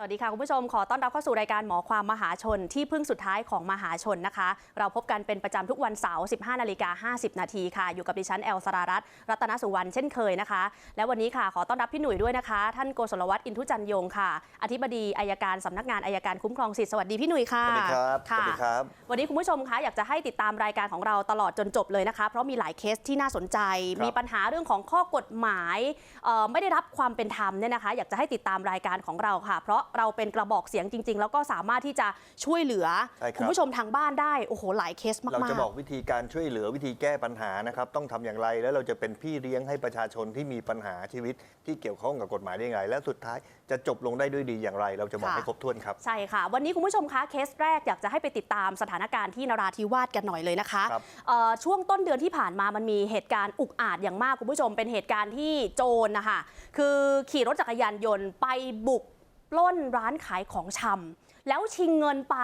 สวัสดีค่ะคุณผู้ชมขอต้อนรับเข้าสู่รายการหมอความมหาชนที่พึ่งสุดท้ายของมหาชนนะคะ เราพบกันเป็นประจำทุกวันเสาร์ 15 นาฬิกา 50 นาทีค่ะ อยู่กับดิฉันแอลสรารัตน์รัตนสุวรรณเช่นเคยนะคะ และวันนี้ค่ะขอต้อนรับพี่หนุ่ยด้วยนะคะ ท่านโกศลวัฒน์อินทุจันยงค่ะ อธิบดีอายการสำนักงานอายการคุ้มครองสิทธิ์สวัสดีพี่หนุ่ยค่ะสวัสดีครับสค่ะวัสดีครับ วันนี้คุณผู้ชมคะอยากจะให้ติดตามรายการของเราตลอดจนจบเลยนะคะ เพราะมีหลายเคสที่น่าสนใจครับมีปัญหาเรื่องของข้อกฎหมายเอ่อไม่ได้รับความเป็นธรรมเนี่ยนะคะ อยากจะให้ติดตามรายการของเราค่ะ เพราะเราเป็นกระบอกเสียงจริง ๆ แล้วก็สามารถที่จะช่วยเหลือใช่ครับ คุณผู้ชมทางบ้านได้โอ้โหหลายเคสมากๆเราจะบอกวิธีการช่วยเหลือวิธีแก้ปัญหานะครับ ต้องทำอย่างไรแล้วเราจะเป็นพี่เลี้ยงให้ประชาชนที่มีปัญหาชีวิตที่เกี่ยวข้องกับกฎหมายได้อย่างไร และสุดท้ายจะจบลงได้ด้วยดีอย่างไร เราจะบอกค่ะ ให้ครบถ้วนครับใช่ค่ะ วันนี้คุณผู้ชมคะเคสแรกอยากจะให้ไปติดตามสถานการณ์ที่นราธิวาสกันหน่อยเลยนะคะครับ เอ่อช่วงต้นเดือนที่ผ่านมามันมีเหตุการณ์อุกอาจอย่างมากคุณผู้ชม เป็นเหตุการณ์ที่โจรนะคะคือขี่รถจักรยานยนต์ไปบุก ปล้นร้านขายของชำแล้วชิงเงินไป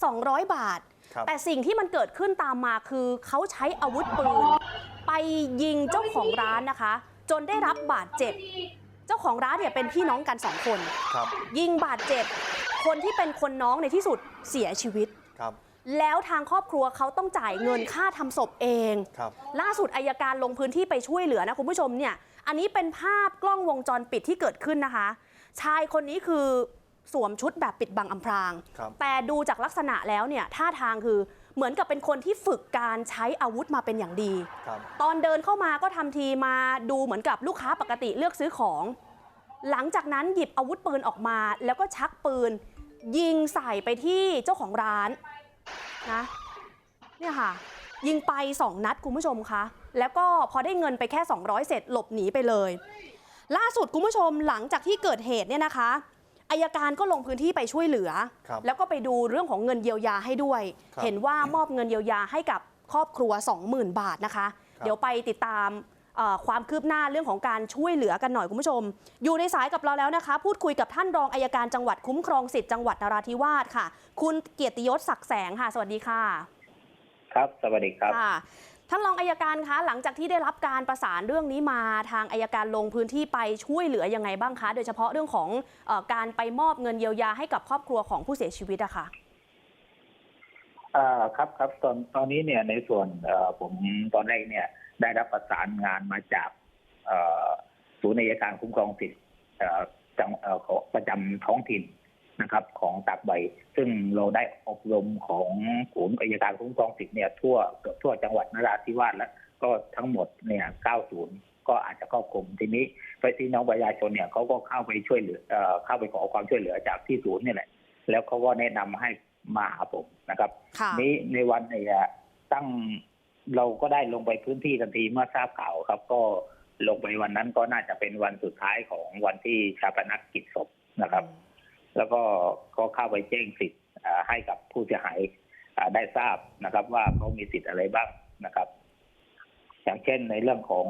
200 บาทครับแต่สิ่งที่มันเกิดขึ้นตามมาคือเขาใช้อาวุธปืน ไปยิงเจ้าของร้านนะคะ จนได้รับบาดเจ็บ เจ้าของร้านเนี่ยเป็นพี่น้องกันสองคนครับยิงบาดเจ็บ คนที่เป็นคนน้องในที่สุดเสียชีวิตครับแล้วทางครอบครัวเขาต้องจ่ายเงินค่าทำศพเองครับล่าสุดอายการลงพื้นที่ไปช่วยเหลือนะคุณผู้ชมเนี่ย อันนี้เป็นภาพกล้องวงจรปิดที่เกิดขึ้นนะคะ ชายคนนี้คือสวมชุดแบบปิดบังอำพราง ครับ แต่ดูจากลักษณะแล้วเนี่ยท่าทางคือเหมือนกับเป็นคนที่ฝึกการใช้อาวุธมาเป็นอย่างดี ครับ ตอนเดินเข้ามาก็ทำทีมาดูเหมือนกับลูกค้าปกติเลือกซื้อของ หลังจากนั้นหยิบอาวุธปืนออกมา แล้วก็ชักปืน ยิงใส่ไปที่เจ้าของร้านนะเนี่ยค่ะ ยิงไป 2 นัดคุณผู้ชมคะแล้วก็พอได้เงินไปแค่ 200 เสร็จหลบหนีไปเลย ล่าสุดคุณผู้ชมหลังจากที่เกิดเหตุเนี่ยนะคะอายการก็ลงพื้นที่ไปช่วยเหลือครับแล้วก็ไปดูเรื่องของเงินเยียวยาให้ด้วยครับเห็นว่ามอบเงินเยียวยาให้กับครอบครัว 20,000 บาทนะคะครับเดี๋ยวไปติดตามเอ่อความคืบหน้าเรื่องของการช่วยเหลือกันหน่อยคุณผู้ชม อยู่ในสายกับเราแล้วนะคะ พูดคุยกับท่านรองอายการจังหวัดคุ้มครองสิทธิ์จังหวัดนราธิวาสค่ะ คุณเกียรติยศศักดิ์แสงค่ะ สวัสดีค่ะ ครับสวัสดีครับค่ะ ท่านรองอายการคะ หลังจากที่ได้รับการประสานเรื่องนี้มาทางอายการลงพื้นที่ไปช่วยเหลือยังไงบ้างคะ โดยเฉพาะเรื่องของออการไปมอบเงินเยียวยาให้กับครอบครัวของผู้เสียชีวิตอะค่ะอ่าครับครับตอนตอนนี้เนี่ยในส่วนผมตอนแรกเนี่ยได้รับประสานงานมาจากศูนย์อัยการคุ้มครองสิทธิ์ประจำท้องถิ่น นะครับของตากใบ ซึ่งเราได้อบรมของศูนย์อัยการคุ้มครองสิทธิ์เนี่ยทั่วเกือบทั่วจังหวัดนราธิวาสแล้วก็ทั้งหมดเนี่ย90 ก็อาจจะครอบคลุมทีนี้ไปที่น้องประชาชนเนี่ยเขาก็เข้าไปช่วยเหลือเอ่อเข้าไปขอความช่วยเหลือจากที่ศูนย์เนี่ยแหละ แล้วเขาก็แนะนำให้มาหาผมนะครับค่ะนี้ในวันเนี่ยตั้งเราก็ได้ลงไปพื้นที่ทันทีเมื่อทราบข่าวครับ ก็ลงไปวันนั้นก็น่าจะเป็นวันสุดท้ายของวันที่ชาปนกิจศพนะครับ แล้วก็ก็เข้าไปแจ้งสิทธิ์ให้กับผู้เสียหายได้ทราบนะครับ ว่าเขามีสิทธิ์อะไรบ้างนะครับ อย่างเช่นในเรื่องของ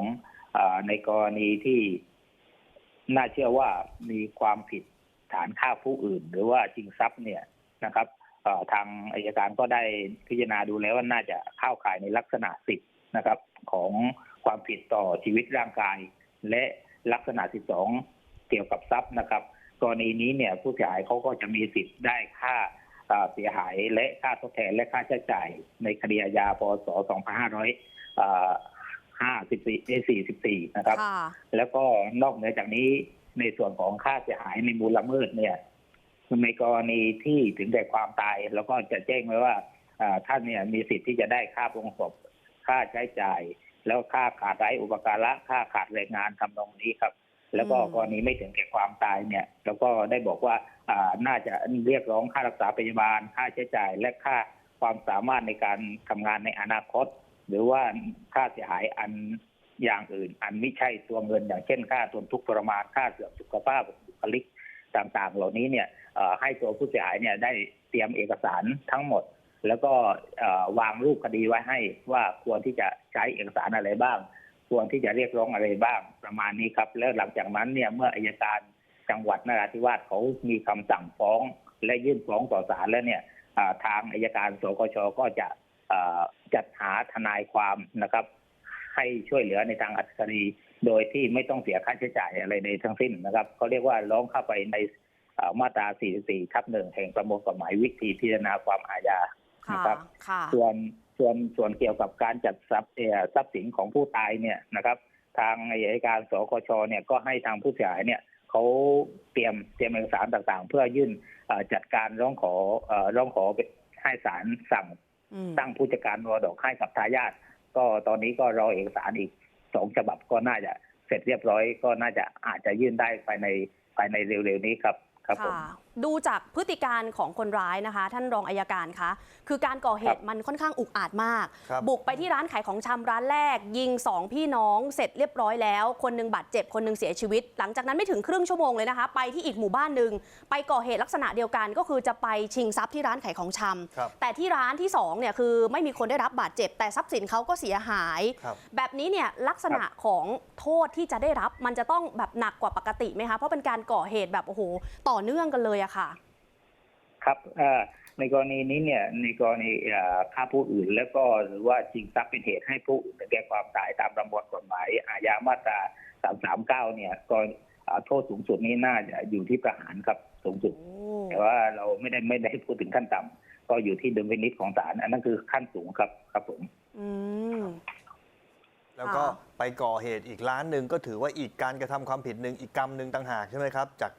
อในกรณีที่น่าเชื่อว่ามีความผิดฐานฆ่าผู้อื่น หรือว่าชิงทรัพย์เนี่ยนะครับทางอายการก็ได้พิจารณาดูแล้วว่าน่าจะเข้าข่ายในลักษณะสิทธิ์นะครับ ของความผิดต่อชีวิตร่างกาย และลักษณะที่สองเกี่ยวกับทรัพย์นะครับ กรณีนี้เนี่ยผู้เสียหายเขาก็จะมีสิทธิ์ได้ค่าเอ่อเสียหายและค่าทดแทนและค่าใช้จ่ายในคดีอาญาพศ 2554 นะครับค่ะแล้วก็นอกเหนือจากนี้ในส่วนของค่าเสียหายในมูลละเมิดเนี่ยในกรณีที่ถึงแก่ความตายแล้วก็จะแจ้งไว้ว่าอ่าท่านเนี่ยมีสิทธิ์ที่จะได้ค่าปรงศพค่าใช้จ่าย แล้วค่าขาดไร้อุปการะค่าขาดแรงงานทำตรงนี้ครับ แล้วก็อืมกรณีไม่ถึงแก่ความตายเนี่ยแล้วก็ได้บอกว่าอ่าน่าจะเรียกร้องค่ารักษาพยาบาล ค่าใช้จ่ายและค่าความสามารถในการทำงานในอนาคต หรือว่าค่าเสียหายอันอย่างอื่น อันไม่ใช่ตัวเงินอย่างเช่น ค่าทนทุกข์ทรมานค่าเสื่อมสุขภาพบุคลิกต่างๆ เหล่านี้เนี่ยเอ่อให้ตัวผู้เสียหายเนี่ยได้เตรียมเอกสารทั้งหมด แล้วก็เอ่อวางรูปคดีไว้ให้ว่าควรที่จะใช้เอกสารอะไรบ้าง ควรที่จะเรียกร้องอะไรบ้างประมาณนี้ครับ แล้วหลังจากนั้นเนี่ยเมื่ออายการจังหวัดนราธิวาสเขามีคำสั่งฟ้อง และยื่นฟ้องต่อศาลแล้วเนี่ยอ่าทางอายการสกชก็จะเอ่อจัดหาทนายความนะครับ ให้ช่วยเหลือในทางอัตคดีโดยที่ไม่ต้องเสียค่าใช้จ่ายอะไรในทั้งสิ้นนะครับเขาเรียกว่าร้องเข้าไปในเอ่อมาตรา 44 ทับหนึ่งแห่งประมวลกฎหมายวิธีพิจารณาความอาญาค่ะนะครับค่ะส่วน ส่วนส่วนเกี่ยวกับการจัดทรัพย์เอ่อทรัพย์สินของผู้ตายเนี่ยนะครับ ทางอัยการสคชเนี่ยก็ให้ทางผู้เสียหายเนี่ยเขาเตรียมเตรียมเอกสารต่างๆ เพื่อยื่นเอ่อจัดการร้องขอเอ่อร้องขอให้ศาลสั่งอืมตั้งผู้จัดการมรดกให้กับทายาทก็ตอนนี้ก็รอเอกสารอีกสองฉบับก็น่าจะเสร็จเรียบร้อยก็น่าจะอาจจะยื่นได้ภายในภายในเร็วๆนี้ครับครับผมค่ะ ดูจากพฤติการของคนร้ายนะคะ ท่านรองอายการคะ คือการก่อเหตุมันค่อนข้างอุกอาจมากครับบุกไปที่ร้านขายของชำร้านแรก ยิงสองพี่น้องเสร็จเรียบร้อยแล้ว คนหนึงบาดเจ็บ คนหนึงเสียชีวิต หลังจากนั้นไม่ถึงครึ่งชั่วโมงเลยนะคะ ไปที่อีกหมู่บ้านหนึ่งไปก่อเหตุลักษณะเดียวกัน ก็คือจะไปชิงทรัพย์ที่ร้านขายของชำครับแต่ที่ร้านที่สองเนี่ยคือไม่มีคนได้รับบาดเจ็บ แต่ทรัพย์สินเขาก็เสียหายครับแบบนี้เนี่ยลักษณะของโทษที่จะได้รับมันจะต้องแบบหนักกว่าปกติไหมคะเพราะเป็นการก่อเหตุแบบโอ้โหต่อเนื่องกันเลยอะค่ะ ครับเอ่อในกรณีนี้เนี่ยในกรณีเอ่อฆ่าผู้อื่น แล้วก็หรือว่าชิงทรัพย์เป็นเหตุให้ผู้อื่นถึงแก่ความตายตามประมวลกฎหมายอาญามาตรา339 เนี่ยก็เอ่อโทษสูงสุดนี้น่าจะอยู่ที่ประหารครับสูงสุดโอ้แต่ว่าเราไม่ได้ไม่ได้พูดถึงขั้นต่ำก็อยู่ที่ดุลพินิจของศาลอันนั้นคือขั้นสูงครับครับผมอืมแล้วก็ค่ะไปก่อเหตุอีกร้านหนึ่งก็ถือว่าอีกการกระทำความผิดหนึ่งอีกกรรมหนึ่งต่างหากใช่ไหมครับ จาก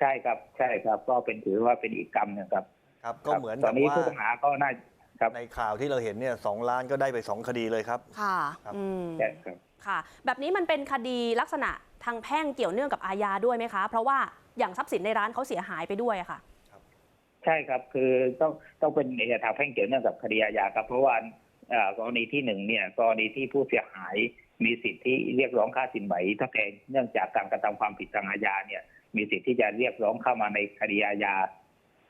ใช่ครับใช่ครับ ก็เป็นถือว่าเป็นอีกกรรมหนึ่งครับครับก็เหมือนตอกันบนี้ว่าผู้ต้องหาก็น่าครับในข่าวที่เราเห็นเนี่ยสองล้านก็ได้ไปสองคดีเลยครับ ค่ะครับอืมใช่ครับค่ะ แบบนี้มันเป็นคดีลักษณะทางแพ่งเกี่ยวเนื่องกับอาญาด้วยไหมคะ เพราะว่าอย่างทรัพย์สินในร้านเขาเสียหายไปด้วยอะค่ะ ใช่ครับคือต้องต้องเป็นเอกทางแพ่งเกี่ยวเนื่องกับคดีอาญาครับ เพราะว่าเอ่อกรณีที่หนึ่งเนี่ยกรณีที่ผู้เสียหายมีสิทธิที่เรียกร้องค่าสินไหมทดแทนเนื่องจากการกระทำความผิดทางอาญาเนี่ย มีสิทธิที่จะเรียกร้องเข้ามาในคดีอาญา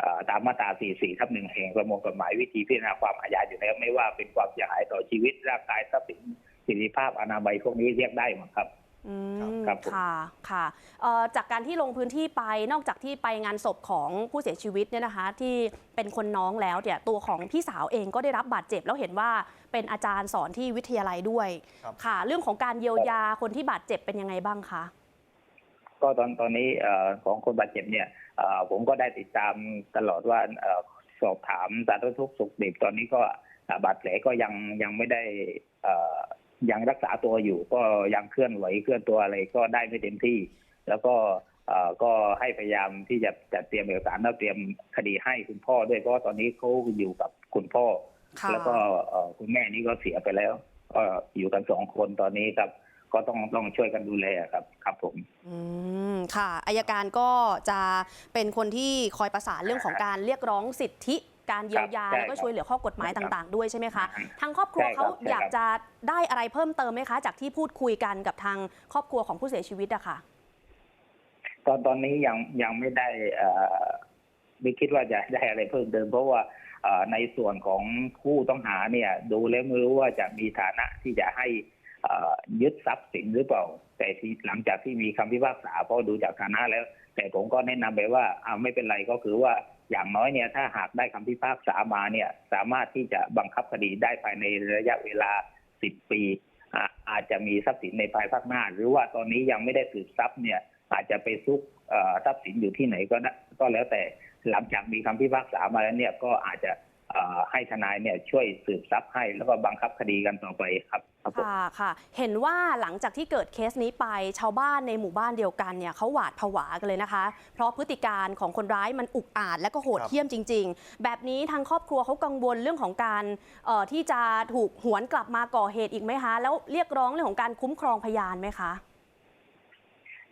เอ่อตามมาตรา 44 ทับหนึ่งแห่งประมวลกฎหมายวิธีพิจารณาความอาญาอยู่แล้วไม่ว่าเป็นความเสียหายต่อชีวิตร่างกายทรัพย์สินสิทธิภาพอนามัยพวกนี้เรียกได้หมดครับอืมครับผมค่ะค่ะเอ่อจากการที่ลงพื้นที่ไปนอกจากที่ไปงานศพของผู้เสียชีวิตเนี่ยนะคะ ที่เป็นคนน้องแล้วเนี่ยตัวของพี่สาวเองก็ได้รับบาดเจ็บ แล้วเห็นว่าเป็นอาจารย์สอนที่วิทยาลัยด้วยครับค่ะ เรื่องของการเยียวยาคนที่บาดเจ็บเป็นยังไงบ้างคะ ก็ตอนตอนนี้เอ่อของคนบาดเจ็บเนี่ยเอ่อผมก็ได้ติดตามตลอดว่าเอ่อสอบถามสารทุกข์สุขดิบตอนนี้ก็เอ่อบาดแผลก็ยังยังไม่ได้เอ่อยังรักษาตัวอยู่ ก็ยังเคลื่อนไหวเคลื่อนตัวอะไรก็ได้ไม่เต็มที่ แล้วก็เอ่อก็ให้พยายามที่จะจัดเตรียมเอกสารแล้วเตรียมคดีให้คุณพ่อด้วยเพราะว่าตอนนี้เขาอยู่กับคุณพ่อค่ะแล้วก็เอ่อคุณแม่นี่ก็เสียไปแล้วก็อยู่กันสองคนตอนนี้ครับ ก็ต้องต้องช่วยกันดูแลครับครับผมอืมค่ะอายการก็จะเป็นคนที่คอยประสานเรื่องของการเรียกร้องสิทธิการเยียวยาครับใช่แล้วก็ช่วยเหลือข้อกฎหมายครับต่างๆ ด้วยใช่ไหมคะครับทางครอบครัวใช่ครับเขาใช่ครับอยากจะได้อะไรเพิ่มเติมไหมคะ จากที่พูดคุยกันกับทางครอบครัวของผู้เสียชีวิตอะค่ะตอนตอนนี้ยังยังไม่ได้เอ่อไม่คิดว่าจะได้อะไรเพิ่มเติม เพราะว่าเอ่อในส่วนของผู้ต้องหาเนี่ย ดูแล้วไม่รู้ว่าจะมีฐานะที่จะให้เอ่อ ยึดทรัพย์สินหรือเปล่า แต่ที่หลังจากที่มีคำพิพากษาเพราะดูจากฐานะแล้ว แต่ผมก็แนะนำไปว่าเอาไม่เป็นไรก็คือว่าอย่างน้อยเนี่ยถ้าหากได้คำพิพากษามาเนี่ยสามารถที่จะบังคับคดีได้ภายในระยะเวลา 10 ปีอะอาจจะมีทรัพย์สินในภายภาคหน้า หรือว่าตอนนี้ยังไม่ได้สืบทรัพย์เนี่ยอาจจะไปซุกเอ่อทรัพย์สินอยู่ที่ไหนก็ได้ก็แล้วแต่หลังจากมีคำพิพากษามาแล้วเนี่ยก็อาจจะ ให้ทนายเนี่ยช่วยสืบทรัพย์ให้ แล้วก็บังคับคดีกันต่อไปครับครับผมค่ะค่ะ เห็นว่าหลังจากที่เกิดเคสนี้ไปชาวบ้านในหมู่บ้านเดียวกันเนี่ยเขาหวาดผวากันเลยนะคะ เพราะพฤติการของคนร้ายมันอุกอาจและก็โหดครับเหี้ยมจริง ๆ แบบนี้ทางครอบครัวเขากังวลเรื่องของการเอ่อที่จะถูกหวนกลับมาก่อเหตุอีกไหมคะ แล้วเรียกร้องเรื่องของการคุ้มครองพยานไหมคะ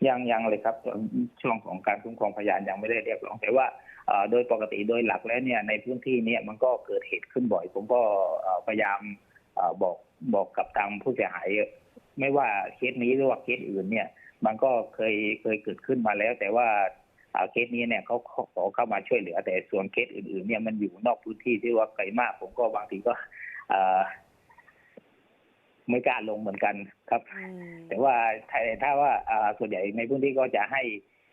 ยังยังเลยครับช่วงของการคุ้มครองพยานยังไม่ได้เรียกร้องแต่ว่าเอ่อ โดยปกติโดยหลักแล้วเนี่ยในพื้นที่เนี่ยมันก็เกิดเหตุขึ้นบ่อย ผมก็เอ่อพยายามเอ่อบอกบอกกับทางผู้เสียหาย ไม่ว่าเคสนี้หรือว่าเคสอื่นเนี่ย มันก็เคยเคยเกิดขึ้นมาแล้ว แต่ว่าเอ่อเคสนี้เนี่ยเขาขอขอเข้ามาช่วยเหลือ แต่ส่วนเคสอื่น ๆ เนี่ยมันอยู่นอกพื้นที่ที่ว่าไกลมาก ผมก็บางทีก็เอ่อไม่กล้าลงเหมือนกันครับอืมแต่ว่าถ้าถ้าว่าอ่าส่วนใหญ่ในพื้นที่ก็จะให้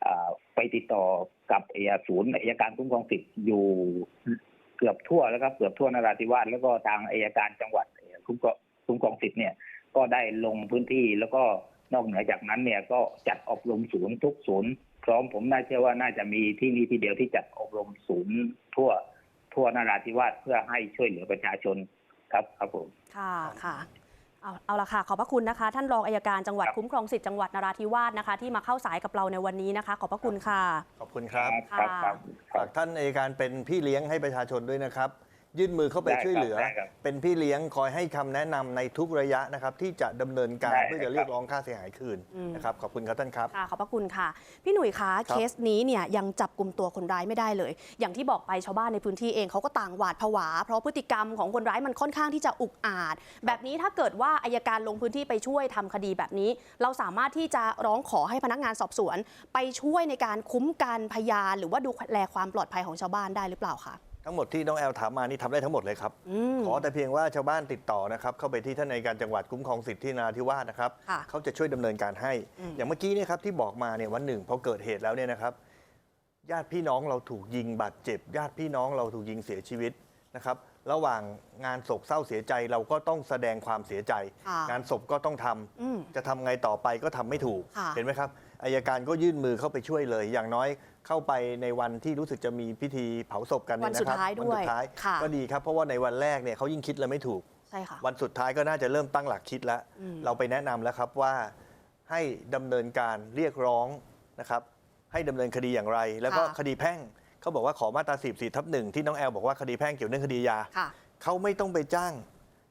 อ่าไปติดต่อ กับเอยศูนย์อัยการคุ้มครองสิทธิ์อยู่เกือบทั่วแล้วครับเกือบทั่วนราธิวาสแล้วก็ทางอัยการจังหวัดคุ้มครองคุ้มครองสิทธิ์เนี่ยก็ได้ลงพื้นที่แล้วก็นอกเหนือจากนั้นเนี่ยก็จัดอบรมศูนย์ทุกศูนย์พพร้อมผมน่าเชื่อว่าน่าจะมีที่นี่ที่เดียวที่จัดอบรมศูนย์ทั่วทั่วนราธิวาสเพื่อให้ช่วยเหลือประชาชนครับครับผมค่ะค่ะ เอาเอาละค่ะขอบพระคุณนะคะ ท่านรองอายการจังหวัดครับคุ้มครองสิทธิ์จังหวัดนราธิวาสนะคะ ที่มาเข้าสายกับเราในวันนี้นะคะ ขอบพระคุณค่ะ ขอบคุณครับ ครับครับครัฝาบกท่านอัยการเป็นพี่เลี้ยงให้ประชาชนด้วยนะครับ ยื่นมือเข้าไปได้ครับช่วยเหลือได้ครับเป็นพี่เลี้ยงคอยให้คำแนะนำในทุกระยะนะครับ ที่จะดำเนินการได้เพื่อครัจะบเรียกร้องค่าเสียหายคืนอืมนะครับขอบคุณครับท่านครับค่ะขอบพระคุณค่ะ พี่หนุ่ยคะครับเคสนี้เนี่ยยังจับกลุ่มตัวคนร้ายไม่ได้เลย อย่างที่บอกไปชาวบ้านในพื้นที่เองเขาก็ต่างหวาดผวา เพราะพฤติกรรมของคนร้ายมันค่อนข้างที่จะอุกอาจ แบบนี้ถ้าเกิดว่าอายการลงพื้นที่ไปช่วยทำคดีแบบนี้ เราสามารถที่จะร้องขอให้พนักงานสอบสวน ไปช่วยในการคุ้มกันพยาน หรือว่าดูแลความปลอดภัยของชาวบ้านได้หรือเปล่าคะ ทั้งหมดที่น้องแอลถามมานี่ทำได้ทั้งหมดเลยครับอืมขอแต่เพียงว่าชาวบ้านติดต่อนะครับ เข้าไปที่ท่านในการจังหวัดคุ้มครองสิทธินราธิวาสนะครับ ค่ะเขาจะช่วยดำเนินการให้อืมอย่างเมื่อกี้เนี่ยครับที่บอกมาเนี่ยวันหนึ่งพอเกิดเหตุแล้วเนี่ยนะครับ ญาติพี่น้องเราถูกยิงบาดเจ็บ ญาติพี่น้องเราถูกยิงเสียชีวิตนะครับ ระหว่างงานโศกเศร้าเสียใจเราก็ต้องแสดงความเสียใจ ค่ะงานศพก็ต้องทำอืมจะทำไงต่อไปก็ทำไม่ถูก ค่ะ เห็นไหมครับ อายการก็ยื่นมือเข้าไปช่วยเลย อย่างน้อยเข้าไปในวันที่รู้สึกจะมีพิธีเผาศพกันเนวันนะสุดครับท้ายด้วยสุดท้ายค่ะ ก็ดีครับเพราะว่าในวันแรกเนี่ยเขายิ่งคิดแล้วไม่ถูก ใช่ค่ะ วันสุดท้ายก็น่าจะเริ่มตั้งหลักคิดแล้ว อืม เราไปแนะนำแล้วครับว่าให้ดำเนินการเรียกร้องนะครับให้ดำเนินคดีอย่างไร แล้วก็ค่ะ คดีแพ่งเขาบอกว่าขอมาตราสิบสี่ทับหนึ่งที่น้องแอลบอกว่าคดีแพ่งเกี่ยวเรื่องคดียา ค่ะ เขาไม่ต้องไปจ้าง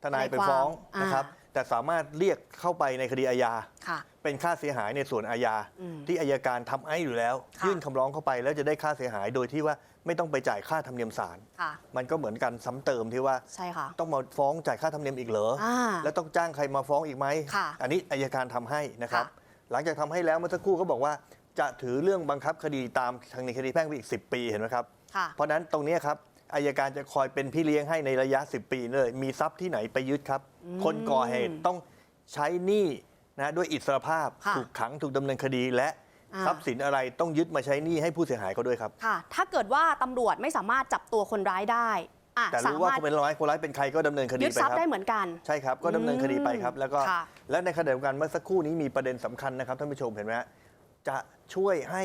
ทนายไปทนายความฟ้องอ่านนะครับ แต่สามารถเรียกเข้าไปในคดีอาญา ค่ะ เป็นค่าเสียหายในส่วนอาญาอืมที่อายการทำไอ้อยู่แล้วค่ะยื่นคำร้องเข้าไปแล้วจะได้ค่าเสียหายโดยที่ว่าไม่ต้องไปจ่ายค่าธรรมเนียมศาลค่ะมันก็เหมือนกันซ้ำเติมที่ว่าใช่ค่ะต้องมาฟ้องจ่ายค่าธรรมเนียมอีกเหรออ่าแล้วต้องจ้างใครมาฟ้องอีกไหมค่ะอันนี้อายการทำให้นะครับค่ะหลังจากทำให้แล้วเมื่อสักครู่เขาบอกว่าจะถือเรื่องบังคับคดีตามทางในคดีแพ่งไปอีก 10 ปีเห็นไหมครับค่ะเพราะฉะนั้นตรงนี้ครับอายการจะคอยเป็นพี่เลี้ยงให้ในระยะ 10 ปีเลย มีทรัพย์ที่ไหนไปยึดครับอืมคนก่อเหตุต้องใช้หนี้ นะด้วยอิสรภาพค่ะ ถูกขังถูกดำเนินคดีและอ่าทรัพย์สินอะไรต้องยึดมาใช้หนี้ให้ผู้เสียหายเขาด้วยครับ ค่ะ ถ้าเกิดว่าตำรวจไม่สามารถจับตัวคนร้ายได้อะแต่สารู้ว่ามารถคนเป็นร้ายคนร้ายเป็นใครก็ดำเนินคดียึดไปทรัพครัย์บได้เหมือนกัน ใช่ครับ ก็ดำเนินคดีไปครับ แล้วก็ค่ะ และในขณะเดียวกันเมื่อสักครู่นี้มีประเด็นสำคัญนะครับท่านผู้ชมเห็นไหมฮะจะช่วยให้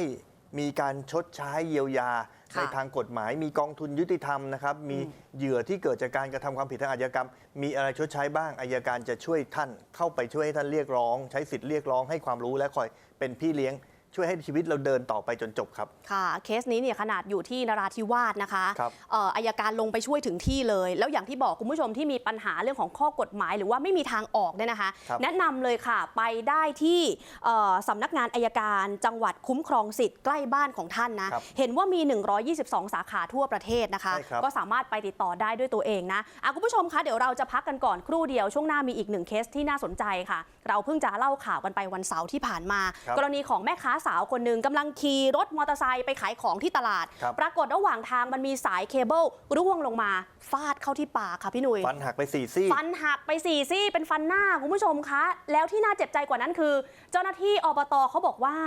มีการชดใช้เยียวยาค่ะในทางกฎหมาย มีกองทุนยุติธรรมนะครับมีเหยื่อที่เกิดจากการกระทำความผิดทางอาชญากรรม มีอะไรชดใช้บ้างอายการจะช่วยท่านเข้าไปช่วยให้ท่านเรียกร้อง ใช้สิทธิ์เรียกร้องให้ความรู้และคอยเป็นพี่เลี้ยง ช่วยให้ชีวิตเราเดินต่อไปจนจบครับ ค่ะเคสนี้เนี่ยขนาดอยู่ที่นราธิวาสนะคะครับ เอ่ออายการลงไปช่วยถึงที่เลย แล้วอย่างที่บอกคุณผู้ชมที่มีปัญหาเรื่องของข้อกฎหมาย หรือว่าไม่มีทางออกเนี่ยนะคะ ครับ แนะนำเลยค่ะไปได้ที่เอ่อสำนักงานอายการจังหวัดคุ้มครองสิทธิ์ใกล้บ้านของท่านนะ ครับเห็นว่ามี 122 สาขาทั่วประเทศนะคะ ใช่ครับ ก็สามารถไปติดต่อได้ด้วยตัวเองนะอะคุณผู้ชมคะเดี๋ยวเราจะพักกันก่อนครู่เดียวช่วงหน้ามีอีกหนึ่งเคสที่น่าสนใจค่ะ เราเพิ่งจะเล่าข่าวกันไปวันเสาร์ที่ผ่านมา ครับ กรณีของแม่ค้าสาวคนหนึ่งกำลังขี่รถมอเตอร์ไซค์ไปขายของที่ตลาดครับปรากฏระหว่างทางมันมีสายเคเบิลร่วงลงมาฟาดเข้าที่ปากค่ะพี่หนุยฟันหักไปสี่ซี่ฟันหักไปสี่ซี่เป็นฟันหน้าคุณผู้ชมคะแล้วที่น่าเจ็บใจกว่านั้นคือ เจ้าหน้าที่อบตเขาบอกว่า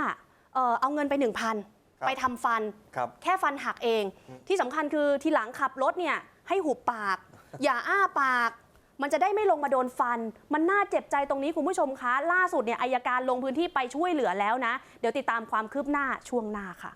เออเอาเงินไป1,000ครับไปทำฟันครับแค่ฟันหักเอง ที่สำคัญคือทีหลังขับรถเนี่ยให้หุบปาก อย่าอ้าปาก มันจะได้ไม่ลงมาโดนฟัน มันน่าเจ็บใจตรงนี้คุณผู้ชมคะ ล่าสุดเนี่ยอายการลงพื้นที่ไปช่วยเหลือแล้วนะ เดี๋ยวติดตามความคืบหน้าช่วงหน้าค่ะ